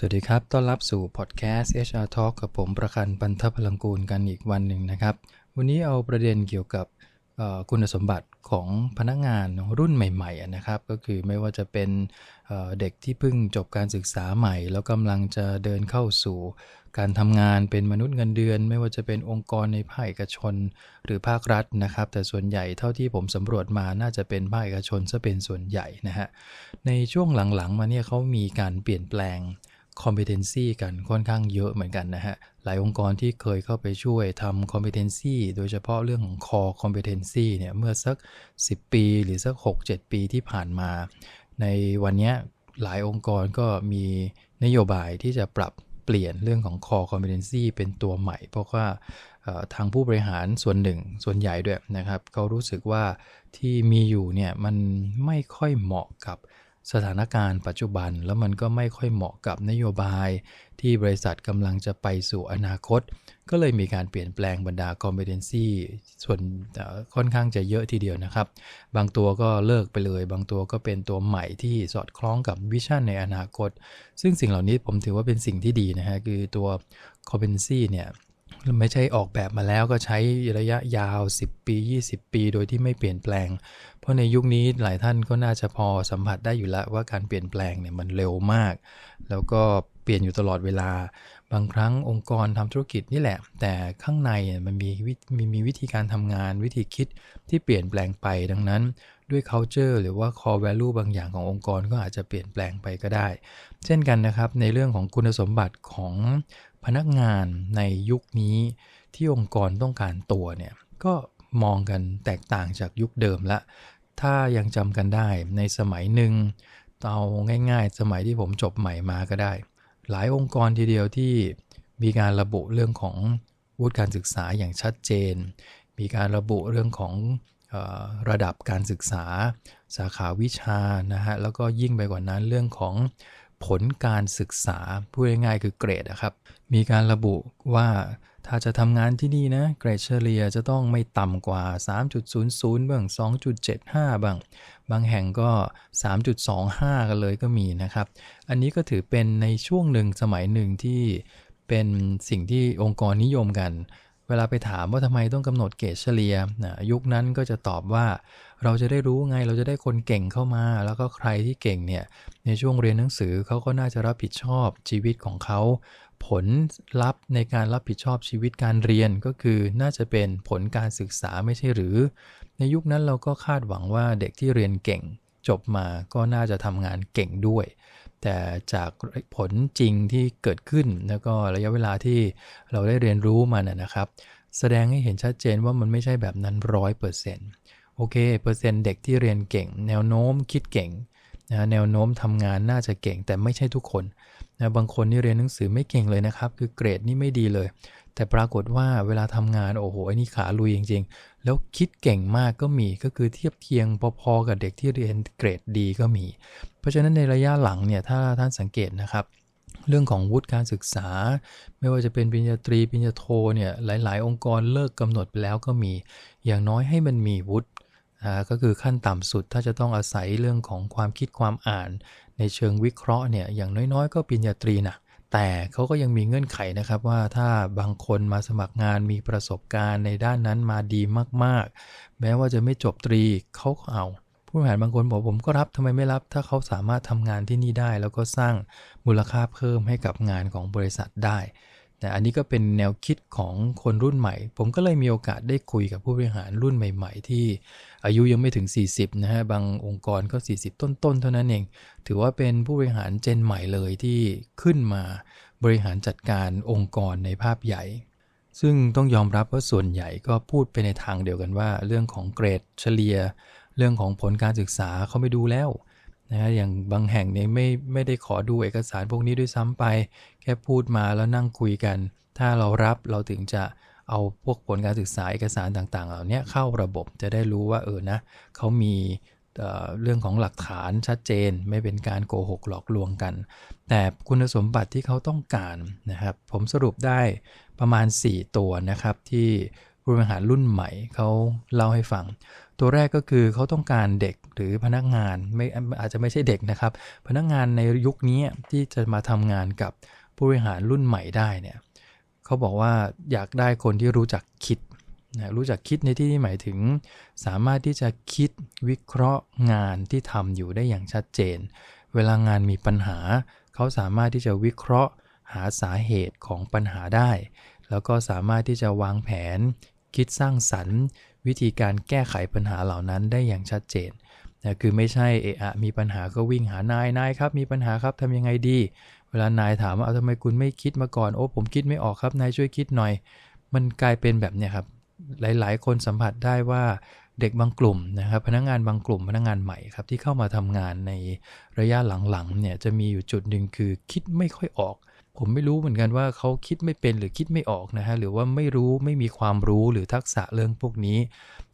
สวัสดีครับ ต้อนรับสู่พอดแคสต์ HR Talk กับผมประคันปันทพลังกูลกันอีกวันหนึ่งนะครับ วันนี้เอาประเด็นเกี่ยวกับคุณสมบัติของพนักงานรุ่นใหม่ๆนะครับ ก็คือไม่ว่าจะเป็นเด็กที่เพิ่งจบการศึกษาใหม่ แล้วกำลังจะเดินเข้าสู่การทำงานเป็นมนุษย์เงินเดือน ไม่ว่าจะเป็นองค์กรในภาคเอกชนหรือภาครัฐนะครับ แต่ส่วนใหญ่เท่าที่ผมสำรวจมาน่าจะเป็นภาคเอกชนซะเป็นส่วนใหญ่นะฮะในช่วงหลังๆ มาเนี่ยเขามีการเปลี่ยนแปลง competency กันค่อนข้างเยอะเหมือนกันนะฮะ หลายองค์กรที่เคยเข้าไปช่วยทำ competency โดยเฉพาะเรื่องของ core competency เนี่ย เมื่อสัก 10 ปีหรือสัก 6-7 ปีที่ผ่านมา ในวันนี้หลายองค์กรก็มีนโยบายที่จะปรับเปลี่ยนเรื่องของ core competency เป็นตัวใหม่ เพราะว่าทางผู้บริหารส่วนหนึ่งส่วนใหญ่ด้วยนะครับเขารู้สึกว่าที่มีอยู่เนี่ยมันไม่ค่อยเหมาะกับ สถานการณ์ปัจจุบันแล้วมันก็ไม่ค่อยเหมาะกับนโยบาย ที่บริษัทกำลังจะไปสู่อนาคต ก็เลยมีการเปลี่ยนแปลงบรรดา competency ส่วนค่อนข้างจะเยอะทีเดียวนะครับ บางตัวก็เลิกไปเลย บางตัวก็เป็นตัวใหม่ที่สอดคล้องกับวิชั่นในอนาคต ซึ่งสิ่งเหล่านี้ผมถือว่าเป็นสิ่งที่ดีนะฮะคือตัว competency เนี่ย ไม่ใช่ออกแบบมาแล้วก็ใช้ระยะยาว 10 ปี 20 ปี โดยที่ไม่เปลี่ยนแปลง เพราะในยุคนี้หลายท่านก็น่าจะพอสัมผัสได้อยู่แล้วว่าการเปลี่ยนแปลงเนี่ยมันเร็วมาก แล้วก็เปลี่ยนอยู่ตลอดเวลา บางครั้งองค์กรทำธุรกิจนี่แหละ แต่ข้างในมันมีมีมีวิธีการทำงานวิธีคิดที่เปลี่ยนแปลงไปดังนั้นด้วย culture หรือว่า core value บางอย่างขององค์กรก็อาจจะเปลี่ยนแปลงไปก็ได้ เช่นกันนะครับในเรื่องของคุณสมบัติของ พนักงานในยุคนี้ที่องค์กรต้องการตัวเนี่ยก็มองกันแตกต่างจากยุคเดิมละ ถ้ายังจำกันได้ในสมัยหนึ่งเอาง่าย ๆ สมัยที่ผมจบใหม่มาก็ได้ หลายองค์กรทีเดียวที่มีการระบุเรื่องของวุฒิการศึกษาอย่างชัดเจน มีการระบุเรื่องของออระดับการศึกษา สาขาวิชานะฮะแล้วก็ยิ่งไปกว่านั้นเรื่องของ ผลการศึกษาพูดง่ายๆคือเกรดนะครับ มีการระบุว่าถ้าจะทำงานที่นี่นะ เกรดเฉลี่ยจะต้องไม่ต่ำกว่า 3.00 บ้าง 2.75 บ้าง บางแห่งก็ 3.25 กันเลยก็มีนะครับ อันนี้ก็ถือเป็นในช่วงหนึ่งสมัยหนึ่งที่เป็นสิ่งที่องค์กรนิยมกัน เวลาไปถามว่าทำไมต้องกำหนดเกรดเฉลี่ยนะยุคนั้นก็จะตอบว่า เราจะได้รู้ไงเราจะได้คนเก่งเข้ามา แล้วก็ใครที่เก่งเนี่ยในช่วงเรียนหนังสือเขาก็น่าจะรับผิดชอบชีวิตของเขา ผลลัพธ์ในการรับผิดชอบชีวิตการเรียนก็คือน่าจะเป็นผลการศึกษาไม่ใช่หรือ ในยุคนั้นเราก็คาดหวังว่าเด็กที่เรียนเก่งจบมาก็น่าจะทำงานเก่งด้วย แต่จากผลจริงที่เกิดขึ้นแล้วก็ระยะเวลาที่เราได้เรียนรู้มันนะนะครับ แสดงให้เห็นชัดเจนว่ามันไม่ใช่แบบนั้นร้อยเปอร์เซ็นต์ โอเคเปอร์เซ็นต์เด็กที่เรียนเก่ง แนวโน้มคิดเก่งนะแนวโน้มทำงานน่าจะเก่งแต่ไม่ใช่ทุกคนนะบางคนนี่เรียนหนังสือไม่เก่งเลยนะครับ คือเกรดนี่ไม่ดีเลย แต่ปรากฏว่าเวลาทำงานโอ้โหไอ้นี่ขาลุยจริง ๆ แล้วคิดเก่งมากก็มีก็คือเทียบเคียงพอๆกับเด็กที่เรียนเกรดดีก็มี เพราะฉะนั้นในระยะหลังเนี่ยถ้าท่านสังเกตนะครับเรื่องของวุฒิการศึกษา ไม่ว่าจะเป็นปริญญาตรีปริญญาโทเนี่ยหลาย ๆ องค์กรเลิกกำหนดไปแล้วก็มี อย่างน้อยให้มันมีวุฒิ อ่าก็คือขั้นต่ำสุดถ้าจะต้องอาศัยเรื่องของความคิดความอ่าน ในเชิงวิเคราะห์เนี่ยอย่างน้อยๆ ก็ปริญญาตรีนะแต่เขาก็ยังมีเงื่อนไขนะครับว่าถ้าบางคนมาสมัครงานมีประสบการณ์ในด้านนั้นมาดีมากๆ แม้ว่าจะไม่จบตรีเขาก็เอา ผู้บริหารบางคนบอกผมก็รับทำไมไม่รับ ถ้าเขาสามารถทำงานที่นี่ได้ แล้วก็สร้างมูลค่าเพิ่มให้กับงานของบริษัทได้ แต่อันนี้ก็เป็นแนวคิดของคนรุ่นใหม่ ผมก็เลยมีโอกาสได้คุยกับผู้บริหารรุ่นใหม่ ๆ ที่อายุยังไม่ถึง 40 นะฮะ บางองค์กรก็ 40 ต้นๆ เท่านั้นเอง ถือว่าเป็นผู้บริหารเจนใหม่เลยที่ขึ้นมาบริหารจัดการองค์กรในภาพใหญ่ ซึ่งต้องยอมรับว่าส่วนใหญ่ก็พูดไปในทางเดียวกันว่า เรื่องของเกรดเฉลี่ย เรื่องของผลการศึกษาเขาไม่ดูแล้ว นะอย่างบางแห่งเนี่ยไม่ไม่ได้ขอดูเอกสารพวกนี้ด้วยซ้ำไป แค่พูดมาแล้วนั่งคุยกัน ถ้าเรารับเราถึงจะเอาพวกผลการศึกษาเอกสารต่างๆ เหล่านี้เข้าระบบจะได้รู้ว่าเออนะเขามีเเรื่องของหลักฐานชัดเจนไม่เป็นการโกหกหลอกลวงกัน แต่คุณสมบัติที่เขาต้องการนะครับ ผมสรุปได้ประมาณ 4 ตัวนะครับที่ผู้บริหารรุ่นใหม่เขาเล่าให้ฟัง ตัวแรกก็คือเขาต้องการเด็กหรือพนักงานไม่อาจจะไม่ใช่เด็กนะครับ พนักงานในยุคนี้ที่จะมาทำงานกับผู้บริหารรุ่นใหม่ได้เนี่ยเขาบอกว่าอยากได้คนที่รู้จักคิดนะรู้จักคิดในที่นี้หมายถึง สามารถที่จะคิดวิเคราะห์งานที่ทำอยู่ได้อย่างชัดเจน เวลางานมีปัญหา เขาสามารถที่จะวิเคราะห์หาสาเหตุของปัญหาได้ แล้วก็สามารถที่จะวางแผน คิดสร้างสรรค์ วิธีการแก้ไขปัญหาเหล่านั้นได้อย่างชัดเจนนะคือไม่ใช่เอะอะมีปัญหาก็วิ่งหานายนายครับ มีปัญหาครับทำยังไงดี เวลานายถามว่าเอาทำไมคุณไม่คิดมาก่อนโอ้ผมคิดไม่ออกครับนายช่วยคิดหน่อย มันกลายเป็นแบบเนี้ยครับหลาย ๆ คนสัมผัสได้ว่าเด็กบางกลุ่มนะครับพนักงงานบางกลุ่มพนักงงานใหม่ครับที่เข้ามาทำงานในระยะหลังๆเนี่ยจะมีอยู่จุดหนึ่งคือคิดไม่ค่อยออก ผมไม่รู้เหมือนกันว่าเขาคิดไม่เป็นหรือคิดไม่ออกนะฮะหรือว่าไม่รู้ไม่มีความรู้หรือทักษะเรื่องพวกนี้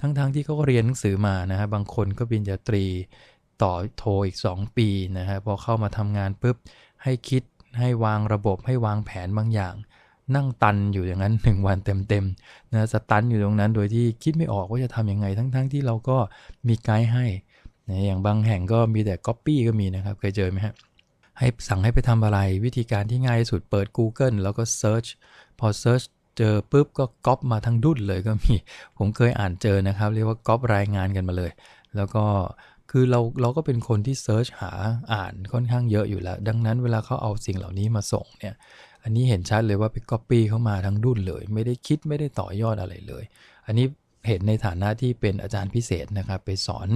ทั้งๆทที่เขาก็เรียนหนังสือมานะฮะบางคนก็ปริญญาตรีต่อโทอีก 2 ปีนะฮะพอเข้ามาทำงานปุ๊บให้คิดให้วางระบบให้วางแผนบางอย่าง นั่งตันอยู่อย่างนั้น 1 วันเต็มๆนะสตันอยู่ตรงนั้นโดยที่คิดไม่ออกว่าจะทำยังไง ทั้งๆทที่เราก็มีไกด์ให้นะอย่างบางแห่งก็มีแต่ Copy ก็มีนะครับเคยเจอไหมฮะ ให้สั่งให้ไปทำอะไร วิธีการที่ง่ายที่สุดเปิด Google แล้วก็ Search พอ Search เจอปุ๊บก็ก๊อปมาทั้งดุนเลยก็มี ผมเคยอ่านเจอนะครับ เรียกว่าก๊อปรายงานกันมาเลย แล้วก็คือเราเราก็เป็นคนที่เซิร์ชหาอ่านค่อนข้างเยอะอยู่แล้ว ดังนั้นเวลาเขาเอาสิ่งเหล่านี้มาส่งเนี่ย อันนี้เห็นชัดเลยว่าไปก๊อปปี้เข้ามาทั้งดุนเลย ไม่ได้คิดไม่ได้ต่อยอดอะไรเลย อันนี้ เห็นในฐานะที่เป็นอาจารย์พิเศษนะครับ ไปสอน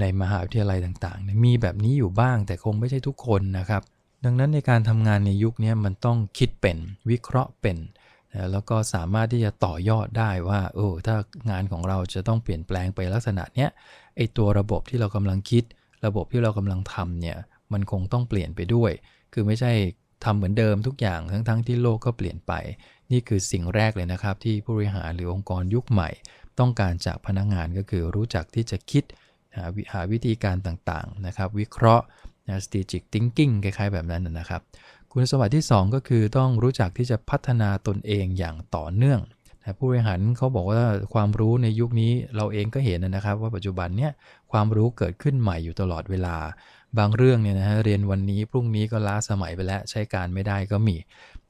ในมหาวิทยาลัยต่างๆ มีแบบนี้อยู่บ้างแต่คงไม่ใช่ทุกคนนะครับ ดังนั้นในการทำงานในยุคนี้มันต้องคิดเป็นวิเคราะห์เป็นนะแล้วก็สามารถที่จะต่อยอดได้ว่าเออถ้างานของเราจะต้องเปลี่ยนแปลงไปลักษณะเนี้ยไอตัวระบบที่เรากำลังคิด ระบบที่เรากำลังทำเนี่ยมันคงต้องเปลี่ยนไปด้วย คือไม่ใช่ทำเหมือนเดิมทุกอย่างทั้งๆทที่โลกก็เปลี่ยนไป นี่คือสิ่งแรกเลยนะครับ ที่ผู้บริหารหรือองค์กรยุคใหม่ ต้องการจากพนักงงานก็คือรู้จักที่จะคิดหาหาวิธีการต่างๆนะครับวิเคราะห์ strategic thinking คล้ายๆแบบนั้นนะครับ คุณสมบัติที่ 2 ก็คือต้องรู้จักที่จะพัฒนาตนเองอย่างต่อเนื่องผู้บริหารเขาบอกว่าความรู้ในยุคนี้เราเองก็เห็นนะครับ ว่าปัจจุบันเนี้ยความรู้เกิดขึ้นใหม่อยู่ตลอดเวลา บางเรื่องเนี่ยนะฮะเรียนวันนี้พรุ่งนี้ก็ล้าสมัยไปแล้วใช้การไม่ได้ก็มี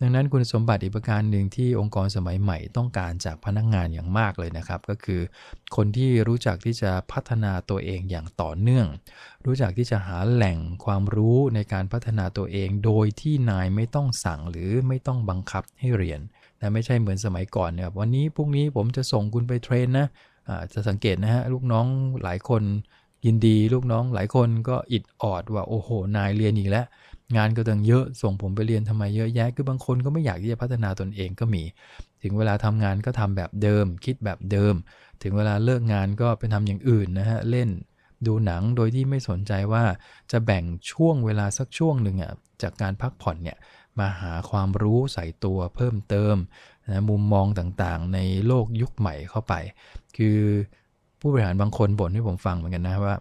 ดังนั้นคุณสมบัติอีกประการหนึ่งที่องค์กรสมัยใหม่ต้องการจากพนักงงานอย่างมากเลยนะครับ ก็คือคนที่รู้จักที่จะพัฒนาตัวเองอย่างต่อเนื่อง รู้จักที่จะหาแหล่งความรู้ในการพัฒนาตัวเอง โดยที่นายไม่ต้องสั่งหรือไม่ต้องบังคับให้เรียนนะไม่ใช่เหมือนสมัยก่อนเนี่ยวันนี้พรุ่งนี้ผมจะส่งคุณไปเทรนนะะจะสังเกตนะฮะลูกน้องหลายคน ยินดีลูกน้องหลายคนก็อิดออดว่าโอ้โห นายเรียนอีกแล้ว งานก็ตั้งเยอะส่งผมไปเรียนทำไมเยอะแยะ คือบางคนก็ไม่อยากที่จะพัฒนาตนเองก็มี ถึงเวลาทำงานก็ทำแบบเดิม คิดแบบเดิม ถึงเวลาเลิกงานก็ไปทำอย่างอื่นนะฮะเล่นดูหนังโดยที่ไม่สนใจว่าจะแบ่งช่วงเวลาสักช่วงหนึ่งอะจากการพักผ่อนเนี่ยมาหาความรู้ใส่ตัวเพิ่มเติมนะมุมมองต่างๆ ในโลกยุคใหม่เข้าไป คือ ผู้บริหารบางคนบ่นให้ผมฟังเหมือนกันนะว่า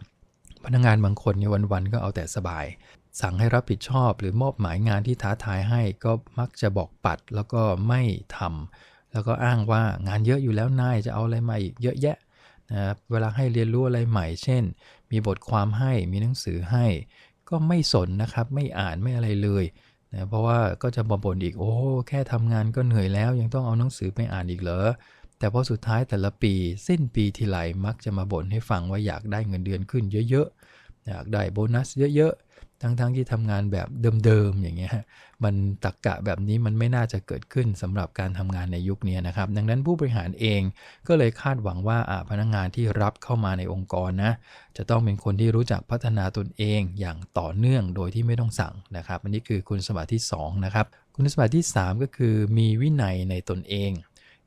พนักงานบางคนเนี่ยวันๆก็เอาแต่สบาย สั่งให้รับผิดชอบ หรือมอบหมายงานที่ท้าทายให้ก็มักจะบอกปัดแล้วก็ไม่ทำแล้วก็อ้างว่างานเยอะอยู่แล้วนายจะเอาอะไรมาอีกเยอะแยะนะเวลาให้เรียนรู้อะไรใหม่ เช่น มีบทความให้มีหนังสือให้ ก็ไม่สนนะครับไม่อ่านไม่อะไรเลยนะเพราะว่าก็จะบ่นอีกโอ้แค่ทำงานก็เหนื่อยแล้ว ยังต้องเอาหนังสือไปอ่านอีกเหรอ แต่พอสุดท้ายแต่ละปี สิ้นปีทีไรมักจะมาบ่นให้ฟังว่าอยากได้เงินเดือนขึ้นเยอะๆ อยากได้โบนัสเยอะๆ ทั้งๆทที่ทำงานแบบเดิมๆ อย่างเงี้ย มันตักกะแบบนี้มันไม่น่าจะเกิดขึ้นสำหรับการทำงานในยุคนี้นะครับ ดังนั้นผู้บริหารเองก็เลยคาดหวังว่าพนักงงานที่รับเข้ามาในองค์กรนะ จะต้องเป็นคนที่รู้จักพัฒนาตนเองอย่างต่อเนื่องโดยที่ไม่ต้องสั่งนะครับ อันนี้คือคุณสมบัติที่2นะครับ คุณสมบัติที่ 3 ก็คือมีวินัยในตนเอง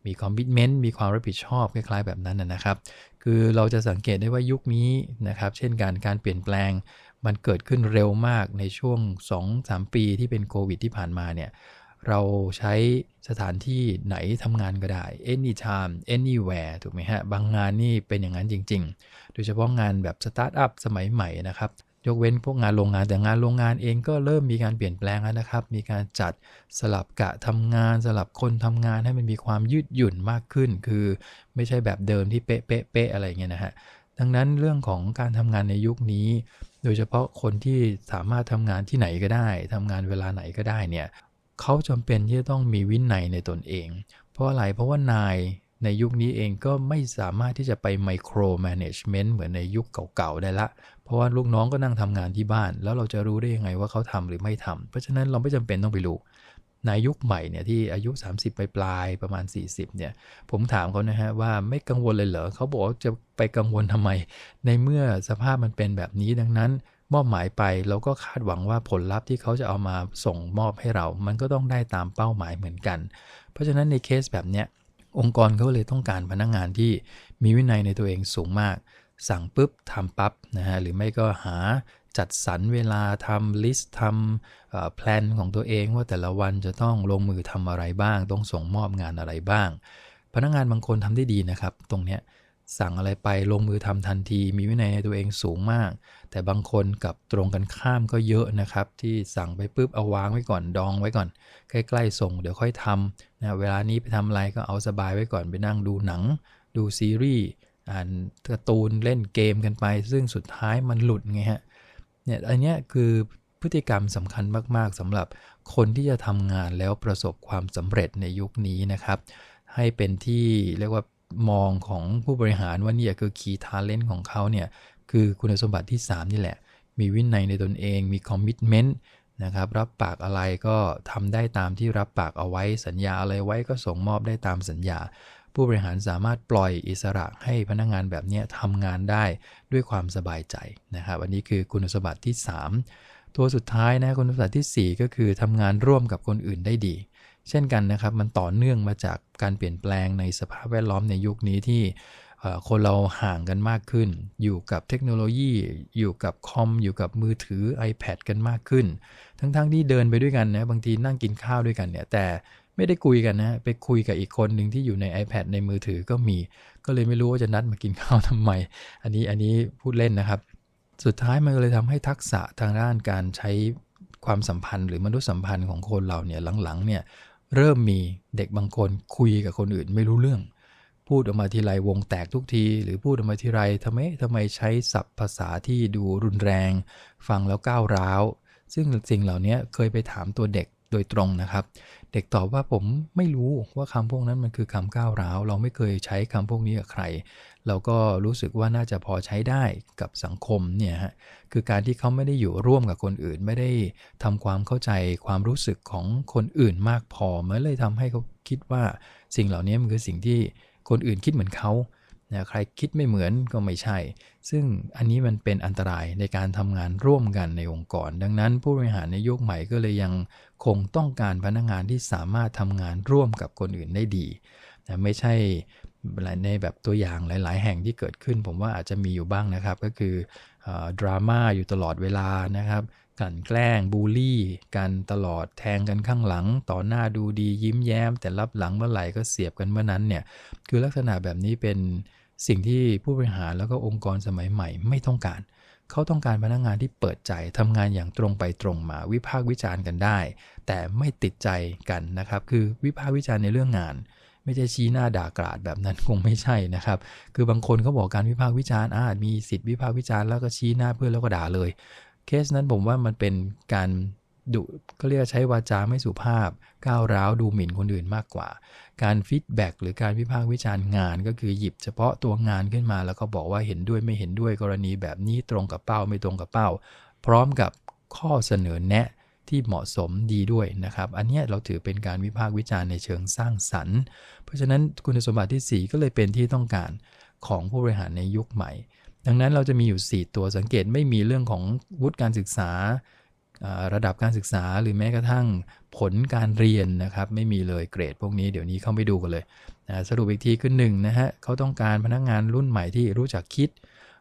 มีคอมมิชเมนต์มีความรับผิดชอบคล้ายๆ แบบนั้นนะครับ คือเราจะสังเกตได้ว่ายุคนี้นะครับ เช่นการการเปลี่ยนแปลง มันเกิดขึ้นเร็วมากในช่วง 2-3 ปีที่เป็นโควิดที่ผ่านมาเนี่ยเราใช้สถานที่ไหนทำงานก็ได้ anytime anywhere ถูกไหมฮะ บางงานนี่เป็นอย่างนั้นจริง ๆ โดยเฉพาะงานแบบสตาร์ทอัพสมัยใหม่นะครับ ยกเว้นพวกงานโรงงานแต่งานโรงงานเองก็เริ่มมีการเปลี่ยนแปลงแล้วนะครับ มีการจัดสลับกะทำงาน สลับคนทำงานให้มันมีความยืดหยุ่นมากขึ้น คือไม่ใช่แบบเดิมที่เป๊ะเป๊ะเป๊ะอะไรเงี้ยนะฮะดังนั้นเรื่องของการทำงานในยุคนี้ โดยเฉพาะคนที่สามารถทำงานที่ไหนก็ได้ทำงานเวลาไหนก็ได้เนี่ยเขาจำเป็นที่จะต้องมีวินัยในตนเอง เพราะอะไรเพราะว่านายในยุคนี้เองก็ไม่สามารถที่จะไปไมโครแมネจเมนต์เหมือนในยุคเก่าๆได้ละ ราะว่าลูกน้องก็นั่งทำงานที่บ้าน แล้วเราจะรู้ได้ยังไงว่าเขาทำหรือไม่ทำเพราะฉะนั้นเราไม่จำเป็นต้องไปรู้ในยุคใหม่เนี่ยที่อายุ 30ปปลายประมาณ 40เนี่ยผมถามเขานะฮะว่าไม่กังวลเลยเหรอเขาบอกว่าจะไปกังวลทำไม ในเมื่อสภาพมันเป็นแบบนี้ดังนั้น มอบหมายไปเราก็คาดหวังว่าผลลัพธ์ที่เขาจะเอามาส่งมอบให้เรา มันก็ต้องได้ตามเป้าหมายเหมือนกัน เพราะฉะนั้นในเคสแบบเนี้ยองค์กรเขาเลยต้องการพนักงงานที่มีวินัยในตัวเองสูงมาก สั่งปุ๊บทำปั๊บนะฮะหรือไม่ก็หาจัดสรรเวลาทำลิสต์ทำแพลนของตัวเองว่าแต่ละวันจะต้องลงมือทำอะไรบ้าง ต้องส่งมอบงานอะไรบ้าง พนักงานบางคนทำได้ดีนะครับ ตรงเนี้ยสั่งอะไรไปลงมือทำทันที มีวินัยในตัวเองสูงมาก แต่บางคนกับตรงกันข้ามก็เยอะนะครับ ที่สั่งไปปุ๊บเอาวางไว้ก่อนดองไว้ก่อน ใกล้ๆส่งเดี๋ยวค่อยทำนะเวลานี้ไปทำอะไรก็เอาสบายไว้ก่อนไปนั่งดูหนัง ดูซีรีส์ อ่านการ์ตูนเล่นเกมกันไป ซึ่งสุดท้ายมันหลุดไงฮะเนี่ยอันนี้คือพฤติกรรมสำคัญมาก ๆสำหรับคนที่จะทำงานแล้วประสบความสำเร็จในยุคนี้นะครับ ให้เป็นที่เรียกว่ามองของผู้บริหารว่านี่คือคีย์ทาเลนต์ของเขาเนี่ยคือคุณสมบัติที่ 3 นี่แหละ มีวินัยในตนเอง มีคอมมิชเมนต์นะครับ รับปากอะไรก็ทำได้ตามที่รับปากเอาไว้สัญญาอะไรไว้ก็ส่งมอบได้ตามสัญญา ผู้บริหารสามารถปล่อยอิสระให้พนักงงานแบบนี้ทำงานได้ด้วยความสบายใจนะครับอันนี้คือคุณสมบัติที่ 3 ตัวสุดท้ายนะคุณสมบัติที่ 4 ก็คือทำงานร่วมกับคนอื่นได้ดี เช่นกันนะครับมันต่อเนื่องมาจากการเปลี่ยนแปลงในสภาพแวดล้อมในยุคนี้ที่คนเราห่างกันมากขึ้น อยู่กับเทคโนโลยี อยู่กับคอม อยู่กับมือถือ iPad กันมากขึ้น ทั้งๆทที่เดินไปด้วยกันนะ บางทีนั่งกินข้าวด้วยกันเนี่ย แต่ ไม่ได้คุยกันนะไปคุยกับอีกคนหนึ่งที่อยู่ใน iPad ในมือถือก็มี ก็เลยไม่รู้ว่าจะนัดมากินข้าวทำไม อันนี้อันนี้พูดเล่นนะครับ สุดท้ายมันเลยทำให้ทักษะทางด้านการใช้ความสัมพันธ์ หรือมนุษยสัมพันธ์ของคนเราเนี่ยหลังๆเนี่ยเริ่มมีเด็กบางคนคุยกับคนอื่นไม่รู้เรื่อง พูดออกมาทีไรวงแตกทุกที หรือพูดออกมาทีไรทำไมทำไมใช้ศัพท์ภาษาที่ดูรุนแรง ฟังแล้วก้าวร้าว ซึ่งสิ่งเหล่านี้เคยไปถามตัวเด็กโดยตรงนะครับ เด็กตอบว่าผมไม่รู้ว่าคำพวกนั้นมันคือคำก้าวร้าว เราไม่เคยใช้คำพวกนี้กับใคร เราก็รู้สึกว่าน่าจะพอใช้ได้กับสังคมเนี่ยฮะคือการที่เขาไม่ได้อยู่ร่วมกับคนอื่น ไม่ได้ทำความเข้าใจความรู้สึกของคนอื่นมากพอมันเลยทำให้เขาคิดว่าสิ่งเหล่านี้มันคือสิ่งที่คนอื่นคิดเหมือนเขานะใครคิดไม่เหมือนก็ไม่ใช่ ซึ่งอันนี้มันเป็นอันตรายในการทำงานร่วมกันในองค์กร ดังนั้นผู้บริหารในยุคใหม่ก็เลยยัง คงต้องการพนักงานที่สามารถทำงานร่วมกับคนอื่นได้ดีนะไม่ใช่ในแบบตัวอย่างหลาย ๆ แห่งที่เกิดขึ้น ผมว่าอาจจะมีอยู่บ้างนะครับ ก็คือดราม่าอยู่ตลอดเวลานะครับกันแกล้งบูลลี่ กันตลอดแทงกันข้างหลัง ต่อหน้าดูดียิ้มแย้ม แต่รับหลังเมื่อไหร่ก็เสียบกันเมื่อนั้นเนี่ยคือลักษณะแบบนี้เป็นสิ่งที่ผู้บริหารแล้วก็องค์กรสมัยใหม่ไม่ต้องการเขาต้องการพนักงงานที่เปิดใจทำงานอย่างตรงไปตรงมาวิพากษ์วิจารณ์กันได้ แต่ไม่ติดใจกันนะครับ คือวิพากษ์วิจารณ์ในเรื่องงาน ไม่ใช่ชี้หน้าด่ากราดแบบนั้นคงไม่ใช่นะครับ คือบางคนเขาบอกการวิพากษ์วิจารณ์อาจมีสิทธิวิพากษ์วิจารณ์แล้วก็ชี้หน้าเพื่อนแล้วก็ด่าเลย เคสนั้นผมว่ามันเป็นการ ดุก็เรียกใช้วาจาไม่สุภาพ ก้าวร้าวดูหมิ่นคนอื่นมากกว่า การฟีดแบ็กหรือการวิพากษ์วิจารณ์งาน ก็คือหยิบเฉพาะตัวงานขึ้นมา แล้วก็บอกว่าเห็นด้วยไม่เห็นด้วยกรณีแบบนี้ตรงกับเป้าไม่ตรงกับเป้า พร้อมกับข้อเสนอแนะที่เหมาะสมดีด้วยนะครับ อันนี้เราถือเป็นการวิพากษ์วิจารณ์ในเชิงสร้างสรรค์ เพราะฉะนั้นคุณสมบัติที่ 4 ก็เลยเป็นที่ต้องการของผู้บริหารในยุคใหม่ ดังนั้นเราจะมีอยู่ 4 ตัวสังเกตไม่มีเรื่องของวุฒิการศึกษา ระดับการศึกษาหรือแม้กระทั่งผลการเรียนนะครับ ไม่มีเลยเกรดพวกนี้เดี๋ยวนี้เข้าไปดูกันเลยนะสรุปอีกทีคือ1นะฮะเขาต้องการพนักงานรุ่นใหม่ที่รู้จักคิด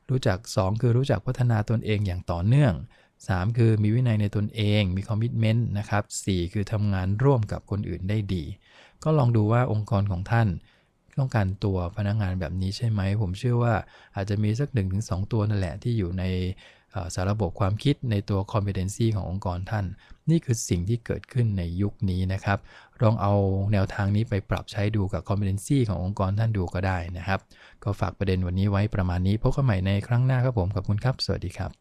รู้จัก 2 คือรู้จักพัฒนาตนเองอย่างต่อเนื่อง 3 คือมีวินัยในตนเองมีคอมมิชเมนต์นะครับ4คือทำงานร่วมกับคนอื่นได้ดี ก็ลองดูว่าองค์กรของท่านต้องการตัวพนักงานแบบนี้ใช่ไหม ผมเชื่อว่าอาจจะมีสัก 1-2 ตัวนั่นแหละที่อยู่ใน สารระบบความคิดในตัว competency ขององค์กรท่าน นี่คือสิ่งที่เกิดขึ้นในยุคนี้นะครับ ลองเอาแนวทางนี้ไปปรับใช้ดูกับ competency ขององค์กรท่านดูก็ได้นะครับ ก็ฝากประเด็นวันนี้ไว้ประมาณนี้พบกันใหม่ในครั้งหน้าครับผมขอบคุณครับ สวัสดีครับ